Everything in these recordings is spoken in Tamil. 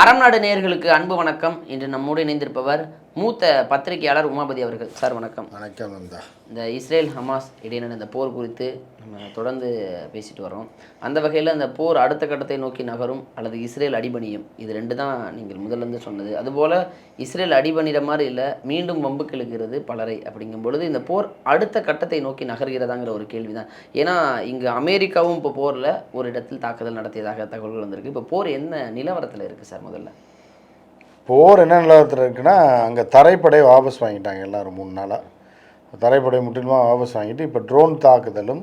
அறம் நாடு நேயர்களுக்கு அன்பு வணக்கம். இன்று நம்மோடு இணைந்திருப்பவர் மூத்த பத்திரிகையாளர் உமாபதி அவர்கள். சார் வணக்கம். வணக்கம் நந்தா இந்த இஸ்ரேல் ஹமாஸ் இடையிலான இந்த போர் குறித்து நம்ம தொடர்ந்து பேசிட்டு வரோம் அந்த வகையில் அந்த போர் அடுத்த கட்டத்தை நோக்கி நகரும் அல்லது இஸ்ரேல் அடிபணியும்? இது ரெண்டு தான் நீங்கள் முதல்ல இருந்து சொன்னது. அதுபோல் இஸ்ரேல் அடிபணிகிற மாதிரி இல்லை மீண்டும் வம்புக்கு இழுக்கிறது பலரை அப்படிங்கும் பொழுது இந்த போர் அடுத்த கட்டத்தை நோக்கி நகர்கிறதாங்கிற ஒரு கேள்வி தான் ஏன்னா இங்கே அமெரிக்காவும் இப்போ போரில் ஒரு இடத்தில் தாக்குதல் நடத்தியதாக தகவல்கள் வந்திருக்கு. இப்போ போர் என்ன நிலவரத்தில் இருக்குது சார் முதல்ல? போர் என்ன நிலவரத்தில் இருக்குன்னா அங்கே தரைப்படை வாபஸ் வாங்கிட்டாங்க எல்லோரும் மூணு நாளாக தரைப்படை முற்றிலுமாக வாபஸ் வாங்கிட்டு இப்போ ட்ரோன் தாக்குதலும்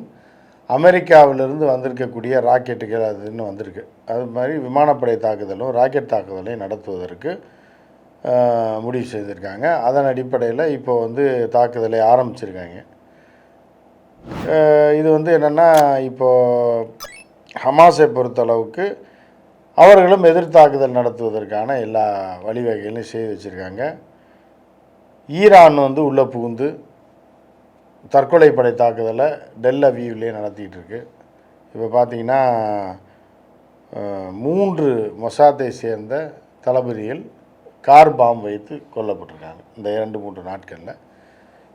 அமெரிக்காவிலிருந்து வந்திருக்கக்கூடிய ராக்கெட்டுகள் அதுன்னு வந்திருக்கு. அது மாதிரி விமானப்படை தாக்குதலும் ராக்கெட் தாக்குதலையும் நடத்துவதற்கு முடிவு செய்திருக்காங்க. அதன் அடிப்படையில் இப்போ வந்து தாக்குதலை ஆரம்பிச்சிருக்காங்க. இது வந்து என்னென்னா இப்போது ஹமாஸை பொறுத்தளவுக்கு அவர்களும் எதிர்த்தாக்குதல் நடத்துவதற்கான எல்லா வழிவகைகளையும் செய்து வச்சுருக்காங்க. ஈரான் வந்து உள்ளே புகுந்து தற்கொலை படை தாக்குதலை டெல் அவீவ்லேயே நடத்திக்கிட்டு இருக்கு இப்போ பார்த்தீங்கன்னா மூன்று மொசாத்தை சேர்ந்த தளபதிகள் கார் பாம் வைத்து கொல்லப்பட்டிருக்காங்க இந்த இரண்டு மூன்று நாட்களில்.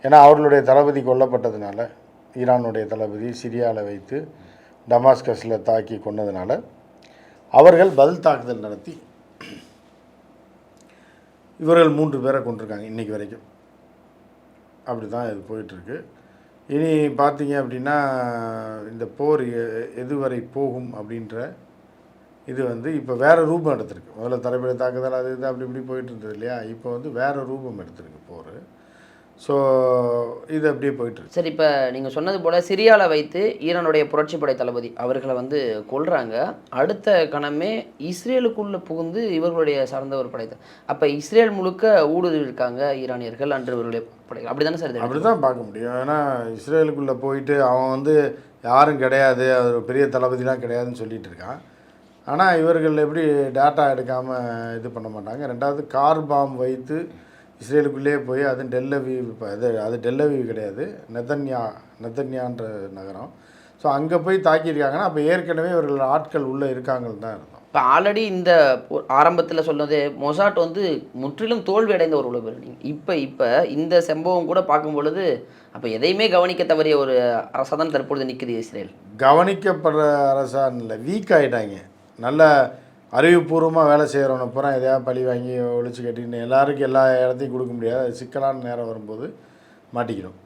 ஏன்னா அவர்களுடைய தளபதி கொல்லப்பட்டதுனால ஈரானுடைய தளபதி சிரியாவில் வைத்து டமாஸ்கஸில் தாக்கி கொண்டதுனால அவர்கள் பதில் தாக்குதல் நடத்தி இவர்கள் மூன்று பேரை கொண்டிருக்காங்க இன்றைக்கி வரைக்கும். அப்படி தான் இது போயிட்டுருக்கு. இனி பார்த்தீங்க அப்படின்னா இந்த போர் எ- எதுவரை போகும் அப்படின்ற இது வந்து இப்போ வேறு ரூபம் எடுத்திருக்கு. முதல்ல தரைப்படை தாக்குதல் அது இது அப்படி இப்படி போயிட்டு இருந்தது இல்லையா? இப்போ வந்து வேறு ரூபம் எடுத்திருக்கு போர். ஸோ இது அப்படியே போயிட்டுருக்கு சரி இப்போ நீங்கள் சொன்னது போல் சிரியாவில் வைத்து ஈரானுடைய புரட்சிப்படை தளபதி அவர்களை வந்து கொல்றாங்க. அடுத்த கணமே இஸ்ரேலுக்குள்ளே புகுந்து இவர்களுடைய சார்ந்த ஒரு படை அப்போ இஸ்ரேல் முழுக்க ஊடுருவி இருக்காங்க ஈரானியர்கள் அன்று இவர்களுடைய படைகள். அப்படி தானே சார் அப்படி தான் பார்க்க முடியும். ஏன்னா இஸ்ரேலுக்குள்ளே போயிட்டு அவன் வந்து யாரும் கிடையாது அது ஒரு பெரிய தளபதிலாம் கிடையாதுன்னு சொல்லிட்டு இருக்கான். ஆனால் இவர்கள் எப்படி டேட்டா எடுக்காமல் இது பண்ண மாட்டாங்க. ரெண்டாவது கார் பாம் வைத்து இஸ்ரேலுக்குள்ளேயே போய் அது டெல்லவீவ் இப்போ அது அது டெல்லவீவ் கிடையாது. நெதன்யா நெதன்யான்ற நகரம். ஸோ அங்கே போய் தாக்கியிருக்காங்கன்னா அப்போ ஏற்கனவே இவர்கள் ஆட்கள் உள்ளே இருக்காங்கன்னு தான் அர்த்தம். இப்போ ஆல்ரெடி இந்த ஆரம்பத்தில் சொன்னது மொசாட் வந்து முற்றிலும் தோல்வி அடைந்த ஒரு உளவு இப்போ இப்போ இந்த சம்பவம் கூட பார்க்கும் பொழுது அப்போ எதையுமே கவனிக்க தவறிய ஒரு அரசாக தான் தற்பொழுது நிற்குது இஸ்ரேல். கவனிக்கப்படுற அரசான் இல்லை வீக் ஆகிட்டாங்க நல்ல அறிவுபூர்வமாக வேலை செய்கிறவனை பூரா எதையாவது பழி வாங்கி ஒழிச்சு கட்டின்னு எல்லாருக்கும் எல்லா இடத்தையும் கொடுக்க முடியாது. அது சிக்கலான நேரம் வரும்போது மாட்டிக்கணும்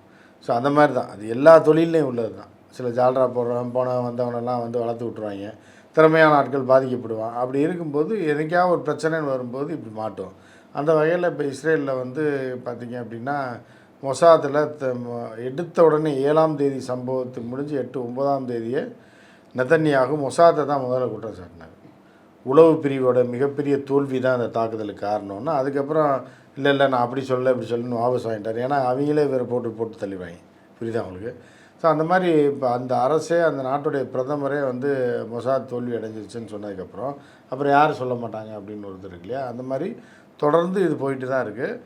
ஸோ அந்த மாதிரி தான். அது எல்லா தொழிலையும் உள்ளது தான். சில ஜால்ரா போடுறவன் போன வந்தவனெல்லாம் வந்து வளர்த்து விட்ருவாங்க திறமையான ஆட்கள் பாதிக்கப்படுவான். அப்படி இருக்கும்போது எதுக்காவது ஒரு பிரச்சனைன்னு வரும்போது இப்படி மாட்டோம். அந்த வகையில் இப்போ இஸ்ரேலில் வந்து பார்த்திங்க அப்படின்னா மொசாத்தில் த- எடுத்த உடனே ஏழாம் தேதி சம்பவத்துக்கு முடிஞ்சு எட்டு ஒன்பதாம் தேதியே நெதன்யாகு மொசாத்தை தான் முதல்ல குற்றம் சாட்டினார் உளவு பிரிவோட மிகப்பெரிய தோல்வி தான் அந்த தாக்குதலுக்கு காரணம்னா அதுக்கப்புறம் இல்லை இல்லை நான் அப்படி சொல்ல இப்படி சொல்லணும்னு வாபஸ் வாங்கிட்டார். ஏன்னா அவங்களே வேறு போட்டு போட்டு தள்ளிவாங்க புரியுதா அவங்களுக்கு ஸோ அந்த மாதிரி இப்போ அந்த அரசே அந்த நாட்டுடைய பிரதமரே வந்து மொசாத் தோல்வி அடைஞ்சிருச்சுன்னு சொன்னதுக்கப்புறம் அப்புறம் யார் சொல்ல மாட்டாங்க அப்படின்னு ஒருத்தர் இருக்கு இல்லையா? அந்த மாதிரி தொடர்ந்து இது போயிட்டு தான் இருக்குது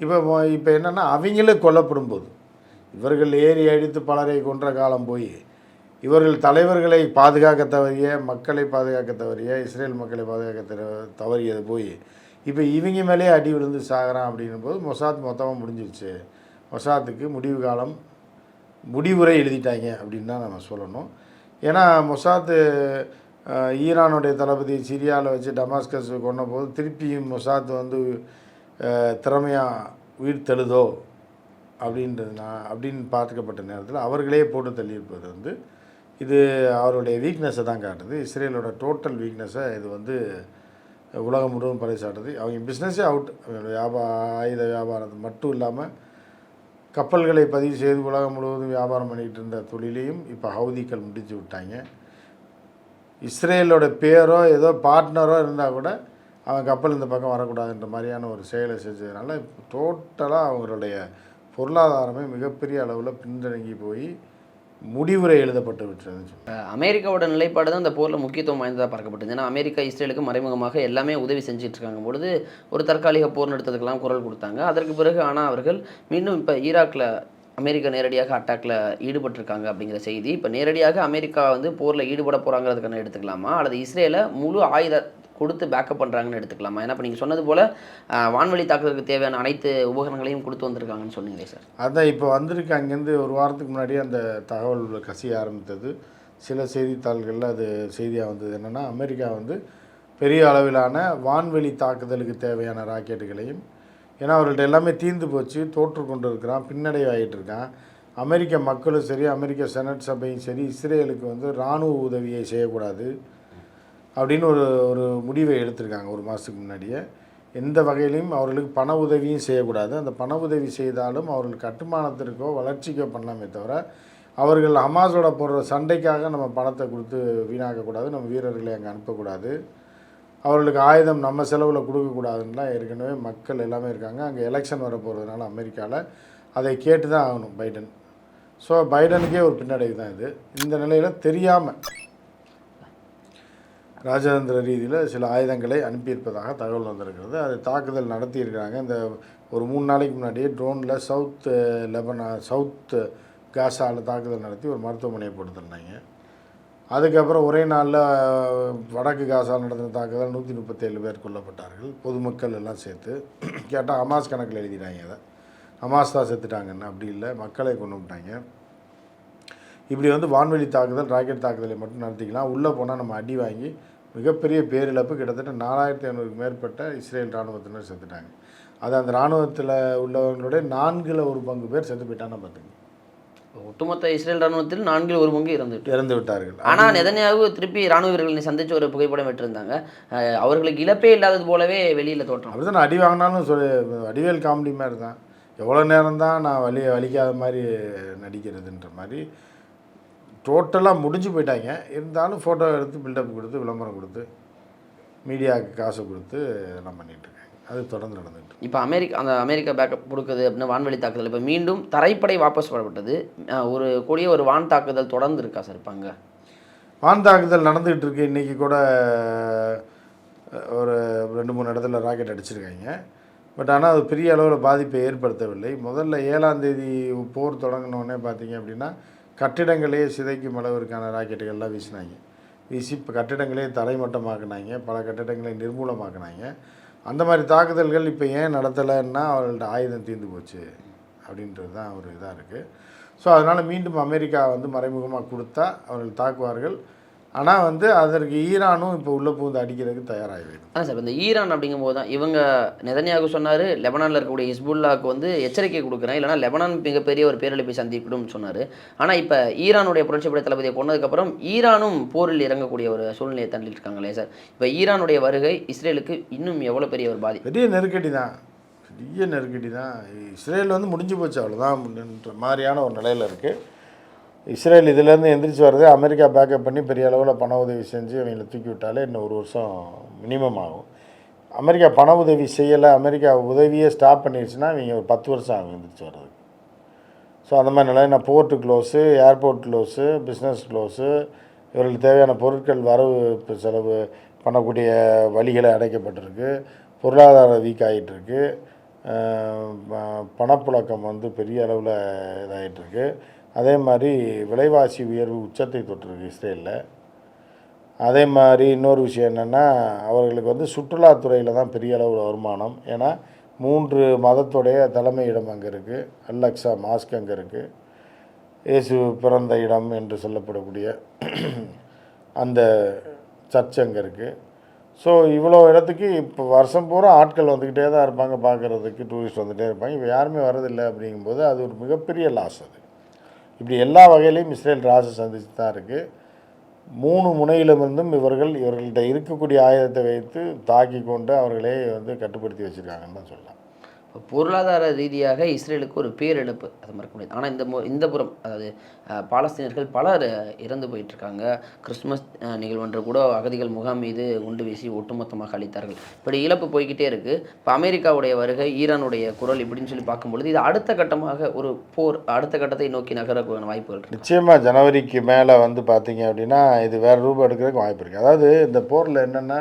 இப்போ இப்போ என்னென்னா அவங்களே கொல்லப்படும் போது இவர்கள் ஏறி அடித்து பலரை கொன்ற காலம் போய் இவர்கள் தலைவர்களை பாதுகாக்க தவறிய மக்களை பாதுகாக்க தவறிய இஸ்ரேல் மக்களை பாதுகாக்க தவறியது போய் இப்போ இவங்க மேலே அடி விழுந்து சாகிறான் அப்படின்னும் போது மொசாத் மொத்தமாக முடிஞ்சிருச்சு. மொசாத்துக்கு முடிவு காலம் முடிவுரை எழுதிட்டாங்க அப்படின்னு தான் நம்ம சொல்லணும். ஏன்னா மொசாத்து ஈரானுடைய தளபதி சிரியாவில் வச்சு டமாஸ்கஸ் கொண்ட போது திருப்பியும் மொசாத் வந்து திறமையாக உயிர் தெழுதோ அப்படின்றது நான் அப்படின்னு பார்க்கப்பட்ட நேரத்தில் அவர்களே போட்டு தள்ளியிருப்பது வந்து இது அவருடைய வீக்னஸை தான் காட்டுது. இஸ்ரேலோட டோட்டல் வீக்னஸை இது வந்து உலகம் முழுவதும் பறைசாட்டுது. அவங்க பிஸ்னஸே அவுட் வியாபார ஆயுத வியாபாரம் மட்டும் இல்லாமல் கப்பல்களை பதிவு செய்து உலகம் முழுவதும் வியாபாரம் பண்ணிக்கிட்டு இருந்த தொழிலையும் இப்போ ஹவுதிகள் முடிச்சு விட்டாங்க. இஸ்ரேலோட பேரோ ஏதோ பார்ட்னரோ இருந்தால் கூட அவன் கப்பல் இந்த பக்கம் வரக்கூடாதுன்ற மாதிரியான ஒரு செயலை செஞ்சதுனால இப்போ டோட்டலாக அவங்களுடைய பொருளாதாரமே மிகப்பெரிய அளவில் பின்தங்கி போய் முடிவுரை எழுதப்பட்டு விட்டுருதுன்னு அமெரிக்காவோட நிலைப்பாடு தான் இந்த போரில் முக்கியத்துவம் வாய்ந்ததாக பார்க்கப்பட்டது. ஏன்னா அமெரிக்கா இஸ்ரேலுக்கு மறைமுகமாக எல்லாமே உதவி செஞ்சுட்டு இருக்காங்க பொழுது ஒரு தற்காலிக போர் நிறுத்தத்துக்கெல்லாம் குரல் கொடுத்தாங்க. அதற்கு பிறகு ஆனால் அவர்கள் மீண்டும் இப்போ ஈராக்கில் அமெரிக்கா நேரடியாக அட்டாக்ல ஈடுபட்டிருக்காங்க அப்படிங்கிற செய்தி. இப்போ நேரடியாக அமெரிக்கா வந்து போரில் ஈடுபட போகிறாங்கிறதுக்கான எடுத்துக்கலாமா? அல்லது இஸ்ரேலை முழு ஆயுத கொடுத்து பேக்கப் பண்ணுறாங்கன்னு எடுத்துக்கலாமா? ஏன்னா இப்போ நீங்கள் சொன்னது போல் வான்வெளி வான்வழி தாக்குதலுக்கு தேவையான அனைத்து உபகரணங்களையும் கொடுத்து வந்திருக்காங்கன்னு சொன்னீங்களே சார். அதான் இப்போ வந்திருக்கு. அங்கேருந்து ஒரு வாரத்துக்கு முன்னாடியே அந்த தகவல் கசிய ஆரம்பித்தது. சில செய்தித்தாள்களில் அது செய்தியாக வந்தது என்னென்னா அமெரிக்கா வந்து பெரிய அளவிலான வான்வெளி தாக்குதலுக்கு தேவையான ராக்கெட்டுகளையும் ஏன்னா அவர்கள்ட்ட எல்லாமே தீர்ந்து போச்சு. தோற்று கொண்டு இருக்கிறான். பின்னடைவாகிட்டு இருக்கான். அமெரிக்க மக்களும் சரி அமெரிக்க செனட் சபையும் சரி இஸ்ரேலுக்கு வந்து இராணுவ உதவியை செய்யக்கூடாது. அப்படின்னு ஒரு ஒரு முடிவை எடுத்திருக்காங்க ஒரு மாதத்துக்கு முன்னாடியே. எந்த வகையிலையும் அவர்களுக்கு பண உதவியும் செய்யக்கூடாது. அந்த பண உதவி செய்தாலும் அவர்கள் கட்டுமானத்திற்கோ வளர்ச்சிக்கோ பண்ணலாமே தவிர அவர்கள் ஹமாஸோட போடுற சண்டைக்காக நம்ம பணத்தை கொடுத்து வீணாக்கக்கூடாது. நம்ம வீரர்களை அங்கே அனுப்பக்கூடாது. அவர்களுக்கு ஆயுதம் நம்ம செலவில் கொடுக்கக்கூடாதுன்னுலாம் ஏற்கனவே மக்கள் எல்லாமே இருக்காங்க. அங்கே எலெக்ஷன் வர போகிறதுனால அமெரிக்காவில் அதை கேட்டு தான் ஆகணும் பைடன். ஸோ பைடனுக்கே ஒரு பின்னடைவு தான் இது. இந்த நிலையில் தெரியாமல் ராஜதந்திர ரீதியில் சில ஆயுதங்களை அனுப்பியிருப்பதாக தகவல் வந்திருக்கிறது. அது தாக்குதல் நடத்தியிருக்கிறாங்க. இந்த ஒரு மூணு நாளைக்கு முன்னாடியே ட்ரோனில் சவுத் லெபனா சவுத் காசாவில் தாக்குதல் நடத்தி ஒரு மருத்துவமனையை போட்டுருந்தாங்க அதுக்கப்புறம் ஒரே நாளில் வடக்கு காசாவில் நடந்த தாக்குதல் நூற்றி முப்பத்தேழு பேர் கொல்லப்பட்டார்கள். பொதுமக்கள் எல்லாம் சேர்த்து. கேட்டால் ஹமாஸ் கணக்கில் எழுதிட்டாங்க அதை. ஹமாஸ் தான் செத்துட்டாங்கன்னு. அப்படி இல்லை. மக்களை கொண்டு விட்டாங்க இப்படி வந்து வான்வெளி தாக்குதல் ராக்கெட் தாக்குதலை மட்டும் நடத்திக்கலாம். உள்ளே போனால் நம்ம அடி வாங்கி மிகப்பெரிய பேரிழப்பு கிட்டத்தட்ட நாலாயிரத்தி ஐநூறுக்கு மேற்பட்ட இஸ்ரேல் இராணுவத்தினர் செத்துட்டாங்க. அது அந்த இராணுவத்தில் உள்ளவங்களுடைய நான்கில் ஒரு பங்கு பேர் செத்து போயிட்டான்னு பார்த்துங்க ஒட்டுமொத்த இஸ்ரேல் ராணுவத்தில் நான்கில் ஒரு பங்கு இறந்துட்டு இறந்து விட்டார்கள். ஆனால் நெதன்யாகு திருப்பி ராணுவ வீரர்களை சந்திச்சு ஒரு புகைப்படம் விட்டிருந்தாங்க அவர்களுக்கு இழப்பே இல்லாதது போலவே வெளியில் தோற்றம். அப்படி தான் அடி வாங்கினாலும் சொல்லி வடிவேல் காமெடி மாதிரி தான் எவ்வளோ நேரம் தான் நான் வலி வலிக்காத மாதிரி நடிக்கிறதுன்ற மாதிரி டோட்டலாக முடிஞ்சு போயிட்டாங்க. இருந்தாலும் ஃபோட்டோ எடுத்து பில்டப் கொடுத்து விளம்பரம் கொடுத்து மீடியாவுக்கு காசு கொடுத்து இதெல்லாம் பண்ணிகிட்டு இருக்காங்க. அது தொடர்ந்து நடந்துட்டு. இப்போ அமெரிக்கா அந்த அமெரிக்கா பேக்கப் கொடுக்குது அப்படின்னு வான்வெளி தாக்குதல். இப்போ மீண்டும் தரைப்படை வாபஸ் வரப்பட்டது. ஒரு கூடிய ஒரு வான் தாக்குதல் தொடர்ந்து இருக்கா சார் இப்போ அங்கே? வான் தாக்குதல் நடந்துகிட்டு இருக்கு. இன்றைக்கி கூட ஒரு ரெண்டு மூணு இடத்துல ராக்கெட் அடிச்சிருக்காங்க. பட் ஆனால் அது பெரிய அளவில் பாதிப்பை ஏற்படுத்தவில்லை. முதல்ல ஏழாம் தேதி போர் தொடங்கினோடனே பார்த்தீங்க அப்படின்னா கட்டிடங்களே சிதைக்கும் அளவிற்கான ராக்கெட்டுகள்லாம் வீசினாங்க. வீசி இப்போ கட்டிடங்களே தரைமட்டமாக்குனாங்க பல கட்டிடங்களை நிர்மூலமாக்குனாங்க. அந்த மாதிரி தாக்குதல்கள் இப்போ ஏன் நடத்தலைன்னா அவர்கள்ட்ட ஆயுதம் தீர்ந்து போச்சு அப்படின்றது தான் ஒரு இதாக இருக்குது ஸோ அதனால் மீண்டும் அமெரிக்கா வந்து மறைமுகமாக கொடுத்தா அவர்கள் தாக்குவார்கள். ஆனால் வந்து அதற்கு ஈரானும் இப்போ உள்ளே பூந்து அடிக்கிறதுக்கு தயாராகிவிடும் அதான் சார் இந்த ஈரான் அப்படிங்கும்போது தான் இவங்க நெதன்யாகு சொன்னார் லெபனானில் இருக்கக்கூடிய ஹிஸ்புல்லாவுக்கு வந்து எச்சரிக்கை கொடுக்குறேன் இல்லைனா லெபனான் மிகப்பெரிய ஒரு பேரழிப்பை சந்திக்கணும்னு சொன்னார். ஆனால் இப்போ ஈரானுடைய புரட்சிப்படை தளபதியை கொண்டதுக்கப்புறம் ஈரானும் போரில் இறங்கக்கூடிய ஒரு சூழ்நிலையை தள்ளிட்டு இருக்காங்களே சார். இப்போ ஈரானுடைய வருகை இஸ்ரேலுக்கு இன்னும் எவ்வளோ பெரிய ஒரு பாதிப்பு? பெரிய நெருக்கடி தான். பெரிய நெருக்கடி தான். இஸ்ரேல் வந்து முடிஞ்சு போச்சு அவ்வளோதான் மாதிரியான ஒரு நிலையில் இருக்குது இஸ்ரேல் இதுலேருந்து எந்திரிச்சு வர்றது அமெரிக்கா பேக்கப் பண்ணி பெரிய அளவில் பண உதவி செஞ்சு அவங்கள தூக்கி விட்டாலே இன்னும் ஒரு வருஷம் மினிமம் ஆகும். அமெரிக்கா பண உதவி செய்யலை அமெரிக்கா உதவியே ஸ்டாப் பண்ணிடுச்சுன்னா இவங்க ஒரு பத்து வருஷம் ஆகும் எந்திரிச்சு வர்றதுக்கு. ஸோ அந்த மாதிரி நிலை நான் port close airport close business close இவர்களுக்கு தேவையான பொருட்கள் வரவு செலவு பண்ணக்கூடிய வழிகளை அடைக்கப்பட்டிருக்கு. பொருளாதாரம் வீக் ஆகிட்டுருக்கு பணப்புழக்கம் வந்து பெரிய அளவில் இதாகிட்டுருக்கு அதே மாதிரி விலைவாசி உயர்வு உச்சத்தை தொட்டிருக்கு இஸ்ரேலில். அதே மாதிரி இன்னொரு விஷயம் என்னென்னா அவர்களுக்கு வந்து சுற்றுலாத்துறையில் தான் பெரிய அளவில் வருமானம். ஏன்னா மூன்று மதத்துடைய தலைமையிடம் அங்கே இருக்குது அல்லக்ஸா மாஸ்க் அங்கே இருக்குது இயேசு பிறந்த இடம் என்று சொல்லப்படக்கூடிய அந்த சர்ச் அங்கே இருக்குது ஸோ இவ்வளோ இடத்துக்கு இப்போ வருஷம் பூரா ஆட்கள் வந்துக்கிட்டே தான் இருப்பாங்க பார்க்குறதுக்கு டூரிஸ்ட் வந்துகிட்டே இருப்பாங்க. இப்போ யாருமே வரதில்லை அப்படிங்கும்போது அது ஒரு மிகப்பெரிய லாஸ் அது. இப்படி எல்லா வகையிலையும் இஸ்ரேல் ராசை சந்தித்து தான் இருக்குது மூணு முனையிலிருந்தும் இவர்கள் இவர்கள்ட்ட இருக்கக்கூடிய ஆயுதத்தை வைத்து தாக்கி கொண்டு அவர்களே வந்து கட்டுப்படுத்தி வச்சுருக்காங்கன்னு தான் சொல்லலாம். பொருளாதார ரீதியாக இஸ்ரேலுக்கு ஒரு பேரிழப்பு அது மறக்க முடியாது. ஆனால் இந்த இந்த புறம் அதாவது பாலஸ்தீனர்கள் பலர் இறந்து போயிட்டுருக்காங்க. கிறிஸ்மஸ் கிறிஸ்துமஸ் நிகழ்வன்று கூட அகதிகள் முகாம் மீது குண்டு வீசி ஒட்டுமொத்தமாக அளித்தார்கள் இப்படி இழப்பு போய்கிட்டே இருக்குது இப்போ அமெரிக்காவுடைய வருகை ஈரானுடைய குரல் இப்படின்னு சொல்லி பார்க்கும்பொழுது இது அடுத்த கட்டமாக ஒரு போர் அடுத்த கட்டத்தை நோக்கி நகரக்கூடிய வாய்ப்பு இருக்குது நிச்சயமாக ஜனவரிக்கு மேலே வந்து பார்த்தீங்க அப்படின்னா இது வேறு ரூபாய் எடுக்கிறதுக்கு வாய்ப்பு இருக்குது அதாவது இந்த போரில் என்னென்னா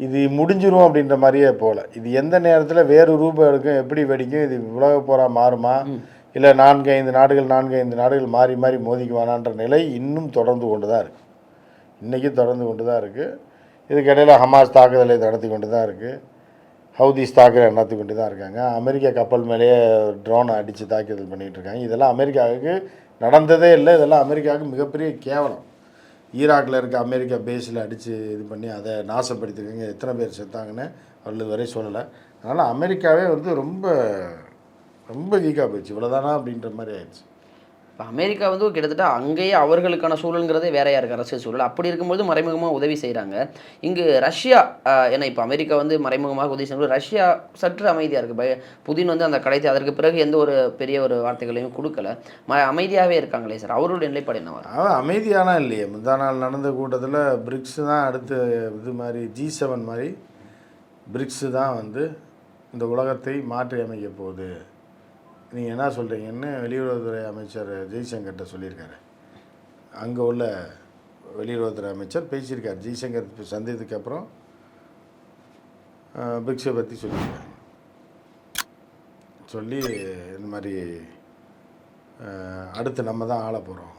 இது முடிஞ்சிரும் அப்படின்ற மாதிரியே போகல. இது எந்த நேரத்தில் வேறு ரூபம் எடுக்கும் எப்படி வெடிக்கும் இது உலக போரா மாறுமா? இல்லை நான்கு ஐந்து நாடுகள் நான்கு ஐந்து நாடுகள் மாறி மாறி மோதிக்குவானான்ற நிலை இன்னும் தொடர்ந்து கொண்டு தான் இருக்குது இன்றைக்கும் தொடர்ந்து கொண்டு தான் இருக்குது இதுக்கிடையில் ஹமாஸ் தாக்குதலை நடத்தி கொண்டு தான் இருக்குது ஹவுதிஸ் தாக்குதலை நடத்தி கொண்டு தான் இருக்காங்க. அமெரிக்கா கப்பல் மேலேயே ட்ரோனை அடித்து தாக்குதல் பண்ணிகிட்டு இருக்காங்க. இதெல்லாம் அமெரிக்காவுக்கு நடந்ததே இல்லை. இதெல்லாம் அமெரிக்காவுக்கு மிகப்பெரிய கேவலம். ஈராக்கில் இருக்க அமெரிக்கா பேஸில் அடித்து இது பண்ணி அதை நாசப்படுத்திருக்காங்க எத்தனை பேர் செத்தாங்கன்னு அவர்கள் வரை சொல்லலை. அதனால் அமெரிக்காவே வந்து ரொம்ப ரொம்ப வீக்காக போயிடுச்சு. இவ்வளோதானா அப்படின்ற மாதிரி ஆயிடுச்சு. இப்போ அமெரிக்கா வந்து கிட்டத்தட்ட அங்கேயே அவர்களுக்கான சூழலுங்கிறதே வேறையா இருக்குது அரசியல் சூழல். அப்படி இருக்கும்போது மறைமுகமாக உதவி செய்கிறாங்க இங்கு ரஷ்யா ஏன்னா இப்போ அமெரிக்கா வந்து மறைமுகமாக உதவி செய்யும்போது ரஷ்யா சற்று அமைதியாக இருக்குது பய புதின் வந்து அந்த கடைசி அதற்கு பிறகு எந்த ஒரு பெரிய ஒரு வார்த்தைகளையும் கொடுக்கல. ம அமைதியாகவே இருக்காங்களே சார். அவருடைய நிலைப்பாடு என்னவா அமைதியானா இல்லையே. முந்தா நாள் நடந்த கூட்டத்தில் பிரிக்ஸ் தான் அடுத்து இது மாதிரி ஜி செவன் மாதிரி பிரிக்ஸு தான் வந்து இந்த உலகத்தை மாற்றி அமைக்க போகுது. நீங்கள் என்ன சொல்கிறீங்கன்னு வெளியுறவுத்துறை அமைச்சர் ஜெய்சங்கர்கிட்ட சொல்லியிருக்காரு? அங்கே உள்ள வெளியுறவுத்துறை அமைச்சர் பேசியிருக்கார். ஜெய்சங்கர் சந்தித்ததுக்கு அப்புறம் பிக்ஸை பிரிக்ஸை பற்றி சொல்லியிருக்காங்க சொல்லி இந்த மாதிரி அடுத்து நம்ம தான் ஆள போகிறோம்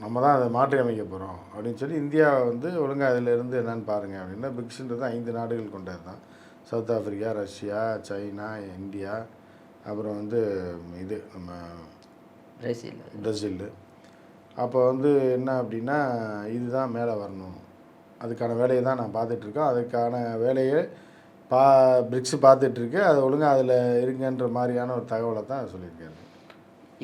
நம்ம தான் அதை மாற்றி அமைக்க போகிறோம் அப்படின்னு சொல்லி இந்தியா வந்து ஒழுங்காக அதில் இருந்து என்னன்னு பாருங்கள் அப்படின்னா பிக்ஸுன்றது ஐந்து நாடுகள் கொண்டது தான் south Africa Russia China India அப்புறம் வந்து இது நம்ம பிரேசில். பிரேசில். அப்போ வந்து என்ன அப்படின்னா இதுதான் மேலே வரணும். அதுக்கான வேலையை தான் நான் பார்த்துட்ருக்கோம் அதுக்கான வேலையை பா பிரிக்ஸ் பார்த்துட்ருக்கு. அது ஒழுங்காக அதில் இருங்கன்ற மாதிரியான ஒரு தகவலை தான் சொல்லியிருக்காரு.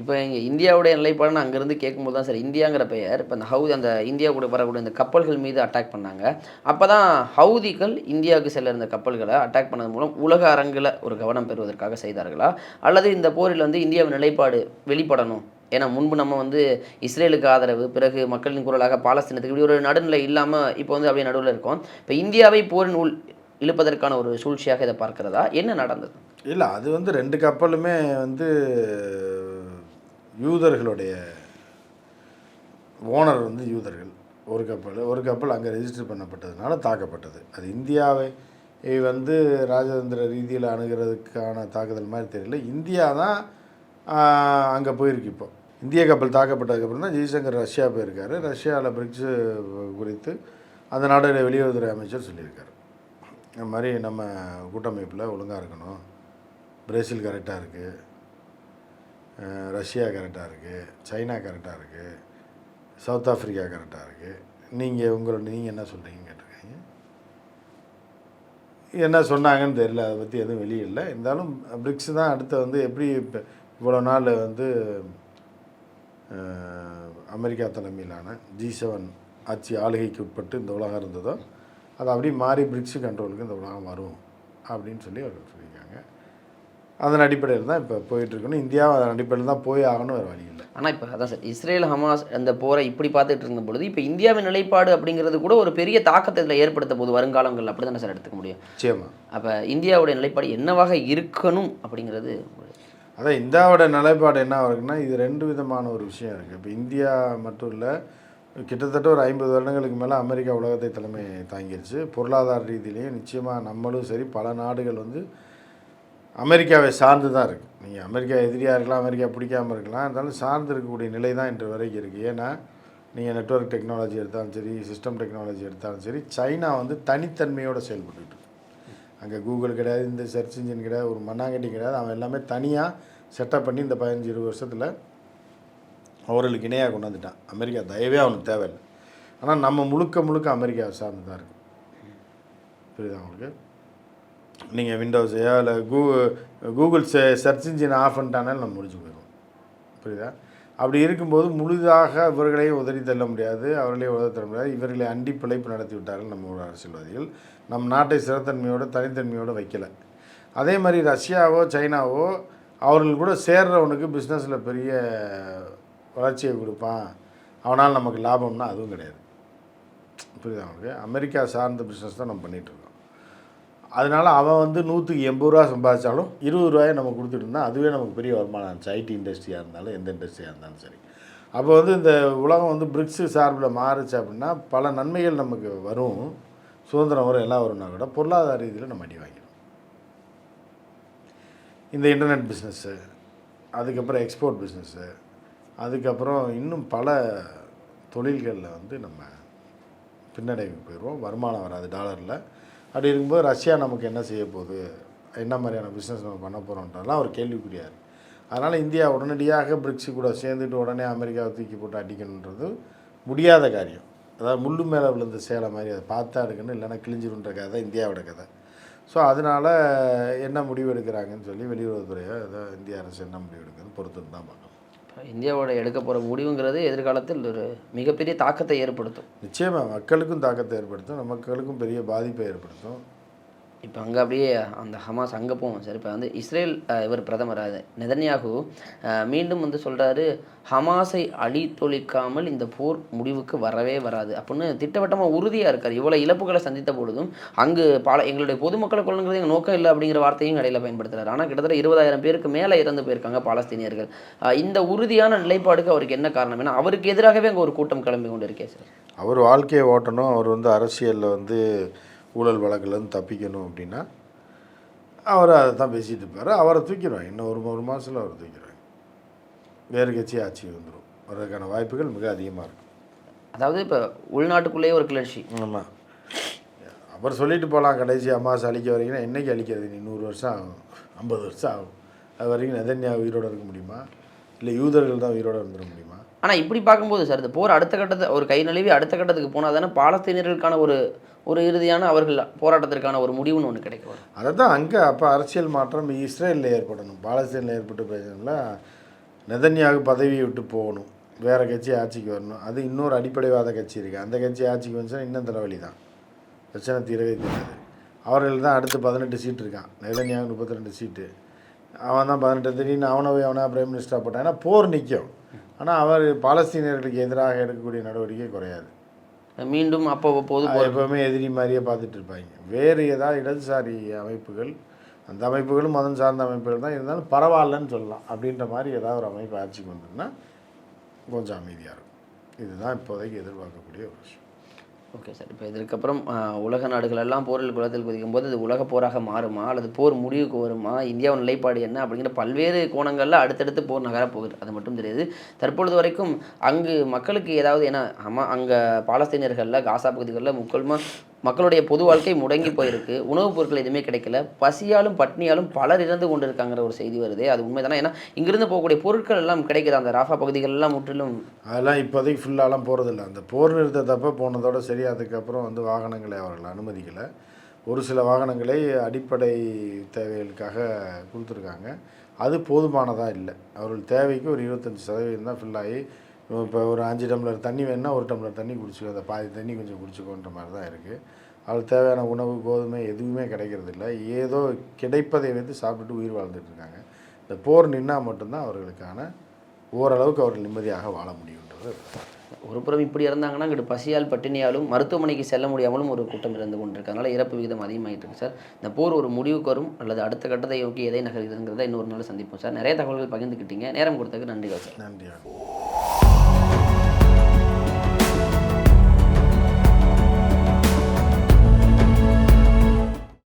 இப்போ இங்கே இந்தியாவுடைய நிலைப்பாடு நான் அங்கேருந்து கேட்கும்போது தான் சார் இந்தியாங்கிற பெயர் இப்போ அந்த ஹவுதி அந்த இந்தியா கூட வரக்கூடிய இந்த கப்பல்கள் மீது அட்டாக் பண்ணாங்க. அப்போ தான் ஹவுதிகள் இந்தியாவுக்கு செல்ல இருந்த கப்பல்களை அட்டாக் பண்ணது மூலம் உலக அரங்கில் ஒரு கவனம் பெறுவதற்காக செய்தார்களா? அல்லது இந்த போரில் வந்து இந்தியாவின் நிலைப்பாடு வெளிப்படணும்? ஏன்னா முன்பு நம்ம வந்து இஸ்ரேலுக்கு ஆதரவு பிறகு மக்களின் குரலாக பாலஸ்தீனத்துக்கு இப்படி ஒரு நடுநிலை இல்லாமல் இப்போ வந்து அப்படியே நடுவில் இருக்கோம். இப்போ இந்தியாவை போரின் உள் இழுப்பதற்கான ஒரு சூழ்ச்சியாக இதை பார்க்கிறதா? என்ன நடந்தது? இல்லை அது வந்து ரெண்டு கப்பலுமே வந்து யூதர்களுடைய ஓனர் வந்து யூதர்கள். ஒரு கப்பல் ஒரு கப்பல் அங்கே ரெஜிஸ்டர் பண்ணப்பட்டதுனால தாக்கப்பட்டது. அது இந்தியாவை வந்து ராஜதந்திர ரீதியில் அணுகிறதுக்கான தாக்குதல் மாதிரி தெரியல. இந்தியா தான் அங்கே போயிருக்கு இப்போ. இந்திய கப்பல் தாக்கப்பட்டதுக்கப்புறம் தான் ஜெய்சங்கர் ரஷ்யா போயிருக்காரு. ரஷ்யாவில் பிரிக்ஸு குறித்து அந்த நாடுடைய வெளியுறவுத்துறை அமைச்சர் சொல்லியிருக்காரு. இந்த மாதிரி நம்ம கூட்டமைப்பில் ஒழுங்காக இருக்கணும். பிரேசில் கரெக்டாக இருக்குது ரஷ்யா கரெக்டாக இருக்குது சைனா கரெக்டாக இருக்குது சவுத் ஆஃப்ரிக்கா கரெக்டாக இருக்குது நீங்கள் உங்களோட நீங்கள் என்ன சொல்கிறீங்க கேட்டிருக்கீங்க? என்ன சொன்னாங்கன்னு தெரியல அதை பற்றி எதுவும் வெளியே இல்லை. இருந்தாலும் பிரிக்ஸ் தான் அடுத்து வந்து எப்படி இப்போ இவ்வளோ நாள் வந்து அமெரிக்கா தலைமையிலான ஜி செவன் ஆட்சி ஆளுகைக்கு உட்பட்டு இந்த உலகம் இருந்ததோ அது அப்படியே மாறி பிரிக்ஸ் கண்ட்ரோலுக்கு இந்த உலகம் வரும் அப்படின்னு சொல்லி அவர் சொல்லி அதன் அடிப்படையில் தான் இப்போ போயிட்டுருக்கணும். இந்தியா அதன் அடிப்படையில் தான் போய் ஆகணும் வேறு வழி இல்லை. ஆனால் இப்போ அதான் சார் இஸ்ரேல் ஹமாஸ் அந்த போரை இப்படி பார்த்துட்டு இருந்த பொழுது இப்போ இந்தியாவின் நிலைப்பாடு அப்படிங்கிறது கூட ஒரு பெரிய தாக்கத்தை இதில் ஏற்படுத்த போது வருங்காலங்கள் அப்படி தானே சார் எடுத்துக்க முடியும். நிச்சயமா. அப்போ இந்தியாவுடைய நிலைப்பாடு என்னவாக இருக்கணும் அப்படிங்கிறது அதான் இந்தியாவோட நிலைப்பாடு என்ன இருக்குன்னா இது ரெண்டு விதமான ஒரு விஷயம் இருக்குது இப்போ இந்தியா மட்டும் இல்லை கிட்டத்தட்ட ஒரு ஐம்பது வருடங்களுக்கு மேலே அமெரிக்கா உலகத்தை தலைமை தாங்கிருச்சு. பொருளாதார ரீதியிலையும் நிச்சயமாக நம்மளும் சரி பல நாடுகள் வந்து அமெரிக்காவை சார்ந்து தான் இருக்குது நீங்கள் அமெரிக்கா எதிரியாக இருக்கலாம் அமெரிக்கா பிடிக்காம இருக்கலாம். இருந்தாலும் சார்ந்து இருக்கக்கூடிய நிலை தான் இன்று வரைக்கும் இருக்குது ஏன்னா நீங்கள் நெட்வொர்க் டெக்னாலஜி எடுத்தாலும் சரி சிஸ்டம் டெக்னாலஜி எடுத்தாலும் சரி சைனா வந்து தனித்தன்மையோடு செயல்பட்டுக்கிட்டு அங்கே கூகுள் கிடையாது இந்த சர்ச் இன்ஜின் கிடையாது ஒரு மண்ணாங்கட்டி கிடையாது. அவன் எல்லாமே தனியாக செட்டப் பண்ணி இந்த பதினஞ்சு இருபது வருஷத்தில் அவர்களுக்கு இணையாக கொண்டாந்துட்டான் அமெரிக்கா தயவே அவனுக்கு தேவையில்லை. ஆனால் நம்ம முழுக்க முழுக்க அமெரிக்காவை சார்ந்து தான் இருக்குது புரியுதா உங்களுக்கு? நீங்கள் விண்டோஸையோ இல்லை கூ கூகுள் சே சர்ச் இன்ஜின் ஆஃப் பண்ணிட்டானாலும் நம்ம முடிஞ்சு போயிடும் புரியுதா? அப்படி இருக்கும்போது முழுதாக இவர்களை உதறி தள்ள முடியாது அவர்களையும் உதவி தள்ள முடியாது. இவர்களை அண்டி பிழைப்பு நடத்தி விட்டார்கள் நம்ம ஒரு அரசியல்வாதிகள். நம் நாட்டை சிறத்தன்மையோடு தனித்தன்மையோடு வைக்கலை. அதே மாதிரி ரஷ்யாவோ சைனாவோ அவர்கள் கூட சேர்றவனுக்கு பிஸ்னஸில் பெரிய வளர்ச்சியை கொடுப்பான். அவனால் நமக்கு லாபம்னா அதுவும் கிடையாது. புரியுதா அவனுக்கு அமெரிக்கா சார்ந்த பிஸ்னஸ் தான் நம்ம பண்ணிகிட்டு இருக்கோம். அதனால் அவன் வந்து நூற்றுக்கு எண்பது ரூபா சம்பாதிச்சாலும் இருபது ரூபாயை நம்ம கொடுத்துட்டு இருந்தால் அதுவே நமக்கு பெரிய வருமானம் இருந்துச்சு ஐடி இண்டஸ்ட்ரியாக இருந்தாலும் எந்த இண்டஸ்ட்ரியாக இருந்தாலும் சரி. அப்போ வந்து இந்த உலகம் வந்து பிரிக்ஸு சார்பில் மாறுச்சு அப்படின்னா பல நன்மைகள் நமக்கு வரும். சுதந்திரம் வரும் எல்லாம் வரும்னா கூட பொருளாதார ரீதியில் நம்ம அடி வாங்கிடும் இந்த இன்டர்நெட் பிஸ்னஸ்ஸு அதுக்கப்புறம் எக்ஸ்போர்ட் பிஸ்னஸ்ஸு அதுக்கப்புறம் இன்னும் பல தொழில்களில் வந்து நம்ம பின்னடைவுக்கு போயிடுவோம். வருமானம் வராது டாலரில் அப்படி இருக்கும்போது ரஷ்யா நமக்கு என்ன செய்ய போகுது? என்ன மாதிரியான பிஸ்னஸ் நம்ம பண்ண போகிறோன்றதெல்லாம் அவர் கேள்விக்குரியார் அதனால் இந்தியா உடனடியாக பிரிக்ஸு கூட சேர்ந்துட்டு உடனே அமெரிக்காவை தூக்கி போட்டு அடிக்கணுன்றது முடியாத காரியம். அதாவது முள்ளு மேலே விழுந்த சேலை மாதிரி அதை பார்த்தா எடுக்கணும் இல்லைன்னா கிழிஞ்சிருன்ற கதை இந்தியாவோட கதை. ஸோ அதனால் என்ன முடிவு எடுக்கிறாங்கன்னு சொல்லி வெளியுறவுத்துறையோ ஏதோ இந்திய அரசு என்ன முடிவு எடுக்குதுன்னு பொறுத்து தான் பார்க்கணும் இந்தியாவோட எடுக்க போகிற முடிவுங்கிறது எதிர்காலத்தில் ஒரு மிகப்பெரிய தாக்கத்தை ஏற்படுத்தும். நிச்சயமாக மக்களுக்கும் தாக்கத்தை ஏற்படுத்தும் மக்களுக்கும் பெரிய பாதிப்பை ஏற்படுத்தும். இப்போ அங்கே அப்படியே அந்த ஹமாஸ் அங்கே போவோம் சார். இப்போ வந்து இஸ்ரேல் இவர் பிரதமர் அது நெதன்யாகு மீண்டும் வந்து சொல்கிறாரு ஹமாஸை அழித்தொழிக்காமல் இந்த போர் முடிவுக்கு வரவே வராது. அப்படின்னு திட்டவட்டமாக உறுதியாக இருக்கார். இவ்வளோ இழப்புகளை சந்தித்த பொழுதும் அங்கு பல எங்களுடைய பொதுமக்களை கொள்ளுங்கிறது எங்கள் நோக்கம் இல்லை அப்படிங்கிற வார்த்தையும் இடையில பயன்படுத்துகிறார் ஆனால் கிட்டத்தட்ட இருபதாயிரம் பேருக்கு மேலே இறந்து போயிருக்காங்க பாலஸ்தீனியர்கள். இந்த உறுதியான நிலைப்பாடுக்கு அவருக்கு என்ன காரணம்? ஏன்னா அவருக்கு எதிராகவே அங்கே ஒரு கூட்டம் கிளம்பி கொண்டு இருக்கே சார். அவர் வாழ்க்கையை ஓட்டணும். அவர் வந்து அரசியலில் வந்து ஊழல் வழக்குலேருந்து தப்பிக்கணும் அப்படின்னா அவர் அதை தான் பேசிகிட்டு இருப்பார். அவரை தூக்கிடுவாங்க. இன்னும் ஒரு ஒரு மாதத்தில் அவரை தூக்கிடுவாங்க. வேறு கட்சி ஆட்சி வந்துடும் வர்றதுக்கான வாய்ப்புகள் மிக அதிகமாக இருக்கும் அதாவது இப்போ உள்நாட்டுக்குள்ளேயே ஒரு கிளர்ச்சி. ஆமாம் அவர் சொல்லிட்டு போகலாம் கடைசி அம்மாஸ் அழிக்க வரைக்கும் என்னைக்கு அழிக்கிறது? நீ நூறு வருஷம் ஆகும். ஐம்பது வருஷம் ஆகும். அது வரைக்கும் நெதன்யா உயிரோடு இருக்க முடியுமா? இல்லை யூதர்கள் தான் உயிரோடு இருந்துட முடியுமா? ஆனால் இப்படி பார்க்கும்போது சார் இந்த போர் அடுத்த கட்டத்தை ஒரு கை நழுவி அடுத்த கட்டத்துக்கு போனால் தானே பாலஸ்தீனியர்களுக்கான ஒரு ஒரு இறுதியான அவர்கள் போராட்டத்திற்கான ஒரு முடிவுன்னு ஒன்று கிடைக்கும். அதை தான் அங்கே அப்போ அரசியல் மாற்றம் இஸ்ரேலில் ஏற்படணும். பாலஸ்தீனில் ஏற்பட்ட பிரச்சனையில் நெதன்யாவுக்கு பதவியை விட்டு போகணும். வேறு கட்சி ஆட்சிக்கு வரணும். அது இன்னொரு அடிப்படைவாத கட்சி இருக்குது அந்த கட்சி ஆட்சிக்கு வந்துச்சுன்னா இன்னும் தலைவலி தான் பிரச்சனை தீரவே தெரியாது அவர்கள் தான் அடுத்து பதினெட்டு சீட்டு இருக்கான். நெதன்யாகு முப்பத்தி ரெண்டு சீட்டு. அவன் தான் பதினெட்டு. திடீர்னு அவனை போய் அவனா பிரைம் மினிஸ்டராக போட்டான். ஏன்னா போர் நிற்கும் ஆனால் அவர் பாலஸ்தீனியர்களுக்கு எதிராக எடுக்கக்கூடிய நடவடிக்கை குறையாது. மீண்டும் அப்போ பொது எப்பவுமே எதிரி மாதிரியே பார்த்துட்டு இருப்பாங்க. வேறு ஏதாவது இடதுசாரி அமைப்புகள் அந்த அமைப்புகளும் மதம் சார்ந்த அமைப்புகள் தான் இருந்தாலும் பரவாயில்லன்னு சொல்லலாம். அப்படின்ற மாதிரி ஏதாவது ஒரு அமைப்பு ஆட்சிக்கு வந்ததுன்னா கொஞ்சம் அமைதியாக இருக்கும். இதுதான் இப்போதைக்கு எதிர்பார்க்கக்கூடிய ஒரு விஷயம். ஓகே சார் இப்போ இதற்கப்புறம் உலக நாடுகளெல்லாம் போரில் குளத்தில் குதிக்கும் போது அது உலக போராக மாறுமா? அல்லது போர் முடிவுக்கு வருமா? இந்தியாவின் நிலைப்பாடு என்ன? அப்படிங்கிற பல்வேறு கோணங்களில் அடுத்தடுத்து போர் நகரப்போகுது அது மட்டும் தெரியுது. தற்பொழுது வரைக்கும் அங்கு மக்களுக்கு ஏதாவது ஏன்னா ஆமாம் அங்கே பாலஸ்தீனியர்களில் காசா பகுதிகளில் முக்கியமாக மக்களுடைய பொது வாழ்க்கை முடங்கி போயிருக்கு. உணவுப் பொருட்கள் எதுவுமே கிடைக்கல. பசியாலும் பட்னியாலும் பலர் இறந்து கொண்டு இருக்காங்கிற ஒரு செய்தி வருது. அது உண்மைதானே ஏன்னா இங்கிருந்து போகக்கூடிய பொருட்கள் எல்லாம் கிடைக்குது? அந்த ராஃபா பகுதிகள் எல்லாம் முற்றிலும் அதெல்லாம் இப்போதைக்கு ஃபுல்லாலாம் போகிறதில்ல அந்த போர் நிறுத்தத்தப்ப போனதோட சரி அதுக்கப்புறம் வந்து வாகனங்களை அவர்கள் அனுமதிக்கலை. ஒரு சில வாகனங்களை அடிப்படை தேவைகளுக்காக கொடுத்துருக்காங்க. அது போதுமானதாக இல்லை. அவர்கள் தேவைக்கு ஒரு இருபத்தஞ்சி சதவீதம் தான் ஃபில் ஆகி இப்போ ஒரு அஞ்சு டம்ளர் தண்ணி வேணுன்னா ஒரு டம்ளர் தண்ணி குடிச்சுக்கோ. அந்த பாதி தண்ணி கொஞ்சம் குடிச்சுக்கோன்ற மாதிரி தான் இருக்குது அவளுக்கு தேவையான உணவு கோதுமை எதுவுமே கிடைக்கிறது இல்லை ஏதோ கிடைப்பதை வைத்து சாப்பிட்டுட்டு உயிர் வாழ்ந்துட்டு இருக்காங்க. இந்த போர் நின்னால் மட்டும்தான் அவர்களுக்கான ஓரளவுக்கு அவர்கள் நிம்மதியாக வாழ முடியுன்றது. ஒரு புறம் இப்படி இருந்தாங்கன்னா இங்கிட்டு பசியால் பட்டினியாலும் மருத்துவமனைக்கு செல்ல முடியாமலும் ஒரு கூட்டம் இருந்து கொண்டிருக்கு அதனால இறப்பு விகிதம் அதிகமாகிட்டு இருக்கு சார். இந்த போர் ஒரு முடிவுக்கு வரும் அல்லது அடுத்த கட்டத்தை நோக்கி எதை நகர்கிறதுங்கிறத இன்னொரு நாள் சந்திப்போம் சார். நிறைய தகவல்கள் பகிர்ந்துக்கிட்டீங்க நேரம் கொடுத்ததுக்கு நன்றிகள் சார். நன்றி